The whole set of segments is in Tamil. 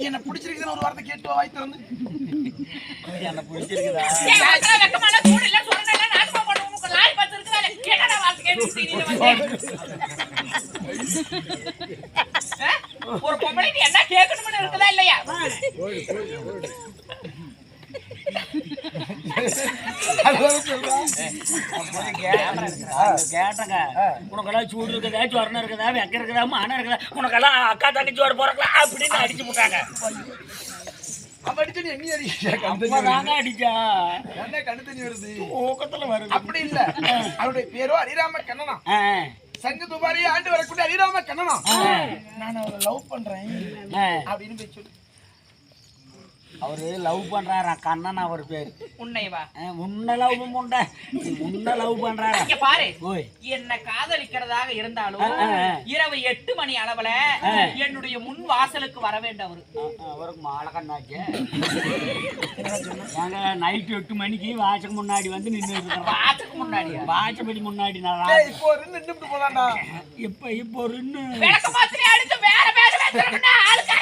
என்ன பிடிச்சிருக்குன்னு ஒரு வார்த்தை கேட்டு வாய் திறந்து. என்ன பிடிச்சிருக்குதா? ஒரு பொம்பளைக்கு என்ன கேட்கணும்னு இருக்குதா இல்லையா. கேட்டங்க உனக்கெல்லாம் சூடு இருக்குதா சொரணம் இருக்குதா வெக்க இருக்குதா மானம் இருக்குதா உனக்கெல்லாம் அக்கா தங்கச்சியோட பிறக்கலாம் அப்படின்னு அடிச்சு போட்டாங்க அவன் அடிச்சு நீ எங்கேயும் அடிக்கிறியா? கண்ணு தண்ணி வருது. அடிச்சா வருது அப்படி இல்ல அவருடைய பேரோ ஹரிராம கண்ணனா ஆ, சங்க துபாரி ஆண்டு வரக்கூடிய ஹரிராம கண்ணனா நான் அவரை லவ் பண்றேன் அப்படின்னு போய் சொல்லு அவரு லவ் பண்றாரா? கண்ணன் அவர் பேரு. உன்னை வா. ஆ, உன்னை லவ் பண்ண உன்னை லவ் பண்றாரா? இங்க பாரு. என்ன காதலிக்கிறதாக இருந்தாலும். இரவு எட்டு மணி அளவுல. என்னுடைய முன் வாசலுக்கு வர வேண்டும் அவரு. அவருக்கு மாலை கண்ணாச்சு. நாங்க நைட்டு எட்டு மணிக்கு வாட்சுக்கு முன்னாடி வந்து நின்று இருக்கிறோம் முன்னாடியா? வாட்சப்படி முன்னாடி நான் இப்போ ஒரு நின்னுட்டு போலாம்டா. இப்ப இப்போ ஒரு இன்னும் வேற வச்சிருக்கா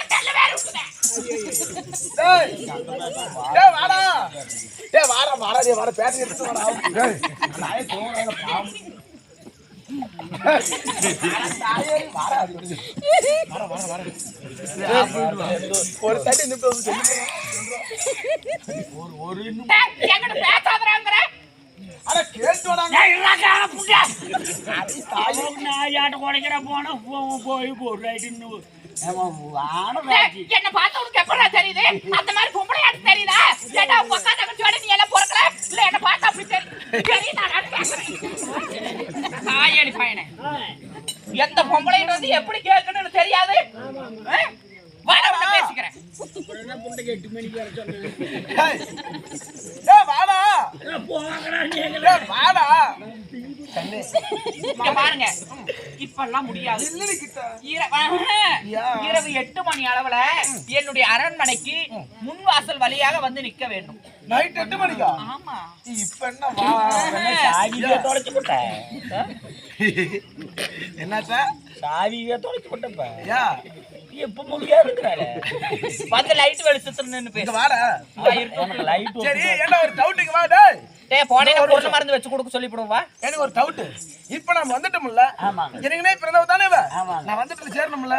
ஒரு தட்டி நிமிடம் ஒரு ஒரு குறைக்கிற போனா போய் ஏமா ஆனதாச்சு என்ன பார்த்த உனக்கு எப்படா தெரியுது? அந்த மாதிரி பொம்பளை ஆட்டு தெரியுதா? உங்க அக்கா தங்கச்சியோட நீ எல்லாம் பொறுக்கல? இல்ல என்ன பார்த்தா அப்படி தெரியும் நான் பையனே. எந்த பொம்பளையும் வந்து எப்படி கேட்கணும்னு தெரியாது? வாடா உன்னை பேசிக்கிறேன். வாடா. வாடா. பாருங்க. இப்பெல்லாம் முடியாது. இரவு எட்டு மணி அளவுல என்னுடைய அரண்மனைக்கு முன் வாசல் வழியாக வந்து நிக்க வேண்டும். நைட் எட்டு மணிக்கா? ஆமா. இப்ப என்ன தொலைச்சு போட்டேன் என்னத்த சாவியை தொலைச்சு போட்டப்ப? யா. எப்ப முடியாது இருக்கிறாரு வந்து லைட் வெளிச்சத்துல நின்னு இங்க பேசு வாடா சரி என்ன ஒரு டவுட்டுக்கு வா டேய் டேய் போனே பொருள் மருந்து வச்சு கொடுக்க சொல்லி போடுவா எனக்கு ஒரு டவுட் இப்ப நான் வந்துட்டோம்ல ஆமாங்க. எனக்குனே பிறந்தவ தானே இவ. நான் வந்துட்டு சேரணும்ல.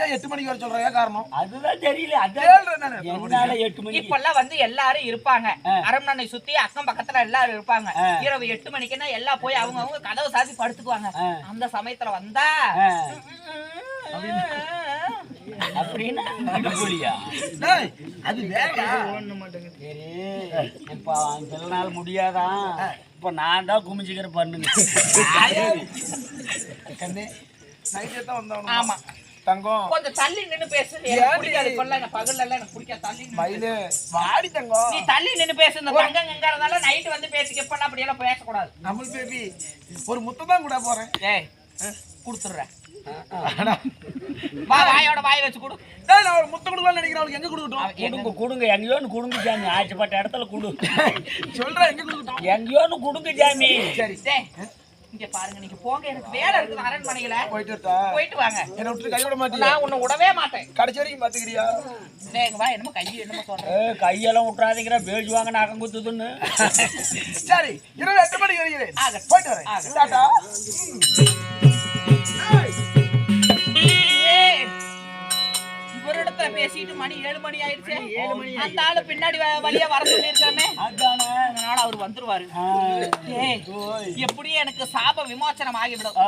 ஏன் எட்டு மணிக்கு வர சொல்றேன் ஏன் காரணம்? அதுதான் தெரியல அதான் கேள்றேன் நானு. என்னால எட்டு மணிக்கு. இப்பெல்லாம் வந்து எல்லாரும் இருப்பாங்க. அரண்மனை சுத்தி அக்கம் பக்கத்துல எல்லாரும் இருப்பாங்க. இரவு எட்டு மணிக்குன்னா எல்லாம் போய் அவங்க அவங்க கதவை சாத்தி படுத்துக்குவாங்க. அந்த சமயத்துல வந்தா அப்படின்னா அது சரி இப்ப சில நாள் முடியாதான் இப்ப நான் தான் குமிஞ்சிக்கிற பண்ணுங்க. கண்ணே. நைட்டே தான் வந்தவன் ஆமா. தங்கம். கொஞ்சம் தள்ளி நின்னு பேசு. பிடிக்காது இப்பெல்லாம் எனக்கு பகல்ல எல்லாம் எனக்கு பிடிக்காது. தள்ளி மயிலு. வாடி தங்கம். நீ தள்ளி நின்னு பேசு. இந்த தங்கங்கிறதால நைட் வந்து பேசிக்க. இப்பெல்லாம் அப்படி எல்லாம் பேசக்கூடாது. அமுல் பேபி ஒரு முத்தை தான் கூட போறேன். ஏய் குடுத்துடுறேன். வாயோட வாய் வச்சு கொடு. டேய் நான் ஒரு முத்தை கொடுக்கலாம்னு நினைக்கிறேன். அவளுக்கு எங்க கொடுக்கட்டும்? கொடுங்க கொடுங்க? எங்கேயோன்னு கொடுங்க சாமி. ஆச்சப்பட்ட இடத்துல கொடு. சொல்றேன் எங்க கொடுக்கட்டும்? எங்கேயோன்னு கொடுங்க சாமி. சரி டேய் இங்க பாருங்க நீங்க போங்க. எனக்கு வேலை இருக்குது அரண்மனையில. போயிட்டு வரட்டா? போயிட்டு வாங்க. என்னை விட்டு கைவிட மாட்டியா? நான் உன்னை விடவே மாட்டேன். கடைசி வரைக்கும் பாத்துக்கிறியா? டேய் இங்க வா என்னமோ கை என்னமோ சொல்றேன் கையெல்லாம் விட்டுறாதீங்கிற பேசுவாங்க நகம் குத்துதுன்னு. சரி இரவு எட்டு மணிக்கு வருகிறேன். போயிட்டு வரேன். பேசிட்டு மணி ஏழு மணி ஆயிடுச்சு. ஏழு மணி அந்த ஆளு பின்னாடி வழியா வர சொல்லியிருக்காமே. அதானே அதனால அவர் வந்துருவாரு. ஆ, ஏய், எப்படி எனக்கு சாப விமோச்சனம் ஆகிவிடும்.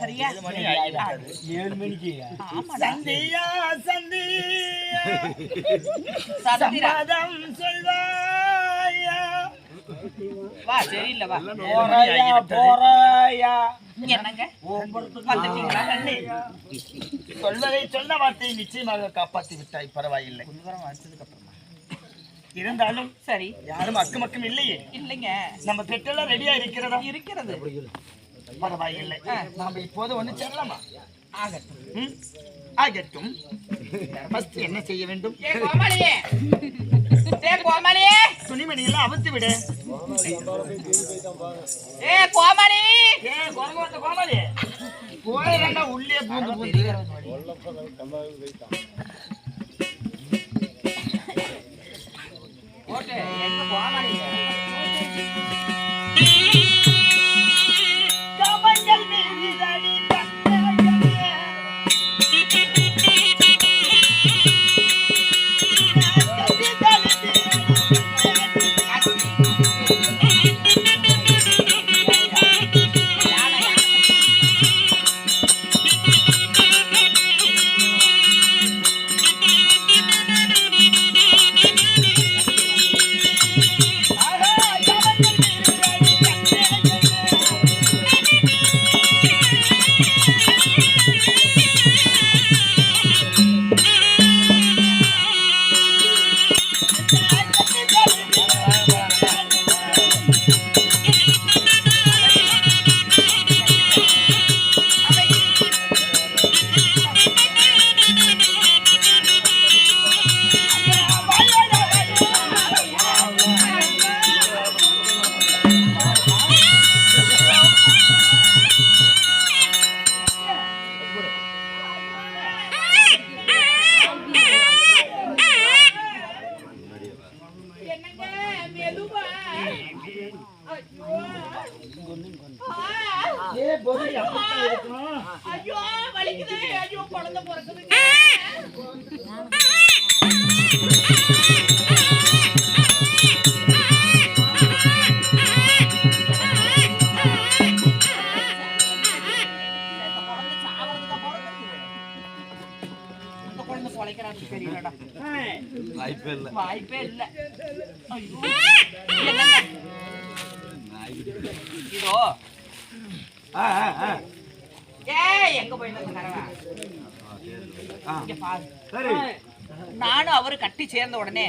சரியா? ஏழு மணிக்கு. சந்தியா சந்திரா, சம்மதம் சொல்வாயா வா சரியில்ல வா போறாயா போறாயா என்னங்க சொல்வதை சொன்ன வார்த்தையை நிச்சயமாக காப்பாற்றி விட்டாய் பரவாயில்லை இருந்தாலும் சரி யாரும் அக்கமக்கம் இல்லையே இல்லைங்க நம்ம திட்டம் ரெடியா இருக்கிறதா இருக்கிறது பரவாயில்லை நாம இப்போது ஒண்ணு சேரலாமா ஆகட்டும். ஆகட்டும் என்ன செய்ய வேண்டும் கோமணி துணிமணி இல்ல அவுத்து விடு. ஏ கோமணி ஏ கோமணி கோமணி கோயிலா உள்ளே பூந்து பூந்து. கோமணி வாய்ப்பே குழந்தை வாய்ப்பே இல்ல. இதோ ஆ ஆ. ஏய், எங்க கரவா இங்க பாரு. நானும் அவரு கட்டி சேர்ந்த உடனே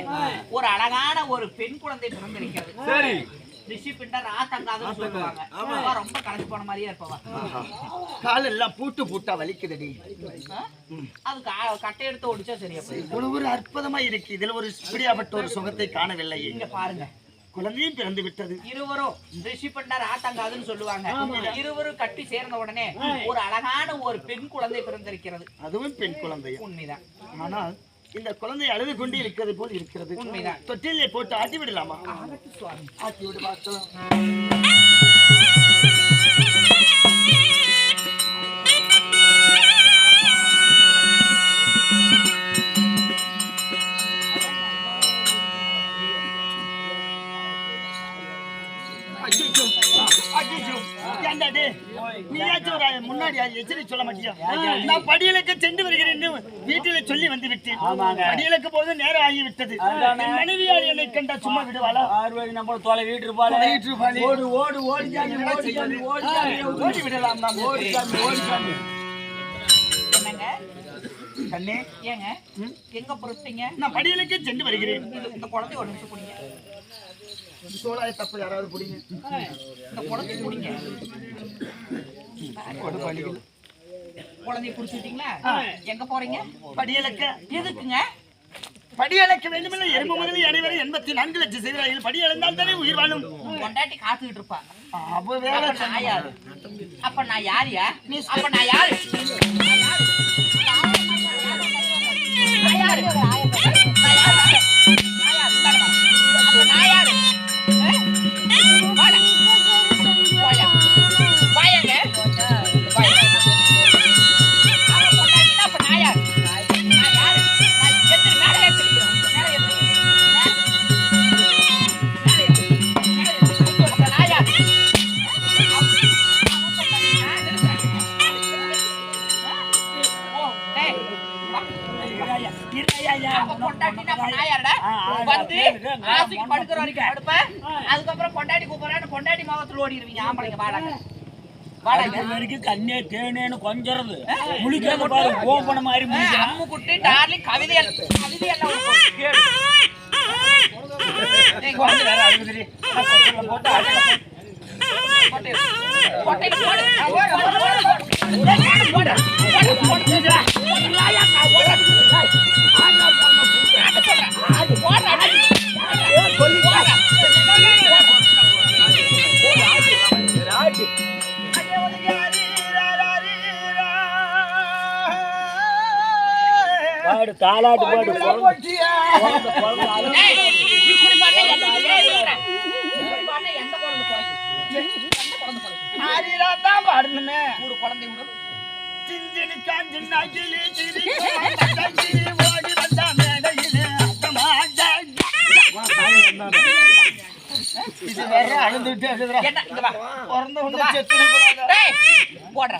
ஒரு அழகான ஒரு பெண் குழந்தை பிறந்திருக்கிறது சரி. ரிஷி பிண்டர் ஆத்தங்காதுன்னு சொல்லுவாங்க. அவ ரொம்ப களைச்சு போன மாதிரியே இருப்பவா கால் எல்லாம் பூட்டு பூட்டா வலிக்குதுடி? அது கட்டை எடுத்து ஒடிச்சா சரியா போயிடும் ஒரு அற்புதமா இருக்கு. இதுல ஒரு இப்படியாப்பட்ட ஒரு சுகத்தை காணவில்லையே இங்க பாருங்க. குழந்தையும் பிறந்து விட்டது. இருவரும் ரிஷி பண்டார் ஆத்தங்காதுன்னு சொல்லுவாங்க. இருவரும் கட்டி சேர்ந்த உடனே ஒரு அழகான ஒரு பெண் குழந்தை பிறந்திருக்கிறது. அதுவும் பெண் குழந்தை. உண்மைதான். ஆனால் இந்த குழந்தை அழுது கொண்டு இருக்கிறது போல் இருக்கிறது. உண்மைதான். தொட்டிலே போட்டு ஆட்டி விடலாமா? ஆட்டி விடு பார்த்தோம் வீட்டில சொல்லி வந்து விட்டேன் படியலுக்கு போது நேரம் ஆகிவிட்டது. மனைவியார் என்னை கண்டா சும்மா விடுவாளா? நம்ம தொலை வீட்டு இருப்பாளே. ஓடு ஓடு ஓடி சாமி ஓடி சாமி ஓடி சாமி ஓடி விடலாம் நாம். ஓடி சாமி ஓடி சாமி கண்ணே. ஏங்க? எங்க பொறுத்தீங்க நான் படியலுக்கு சென்று வருகிறேன். இது இந்த குழந்தை ஒரு நிமிஷம் குடிங்க சோழாய தப்பு யாராவது பிடிங்க. இந்த குழந்தை குடிங்க குழந்தைய குடிச்சுட்டீங்களா எங்க போறீங்க? படியலுக்கு எதுக்குங்க? படியலுக்கு வேண்டுமென எறும்பு முதலில் அனைவரும் எண்பத்தி நான்கு லட்சம் செய்கிறார்கள் படி இழந்தால் தானே உயிர் வாழும்? கொண்டாட்டி காத்துக்கிட்டு இருப்பா. அப்ப நான் யாரு? அப்ப நான் யாரியா? அப்ப நான் யாரு? நான் யாரு? நான் யாரு? அதுக்கப்புறம் கொண்டாடி கூப்பிடுறான்னு கொண்டாடி மாவத்துல ஓடிடுவீங்க ஆம்பளைங்க வரைக்கும் கண்ணே தேனேன்னு கொஞ்சறது முழிக்கிறது பாரு கோபன மாதிரி முழிக்கிறான் அம்மு குட்டி டார்லிங் கவிதை எல்லாம் குழந்தை பிறக்கும்? ஆதிராதான் பாடணுமே. மூணு குழந்தை விடும் சிஞ்சினி ஓடி வந்த மேடையிலே. இது வேற அழுதுட்டே பிறந்த போடுறா.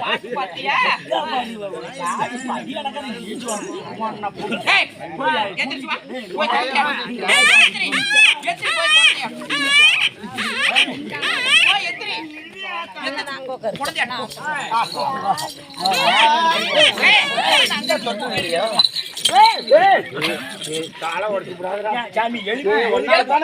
பாட்டு பாத்தியா சாமி, படி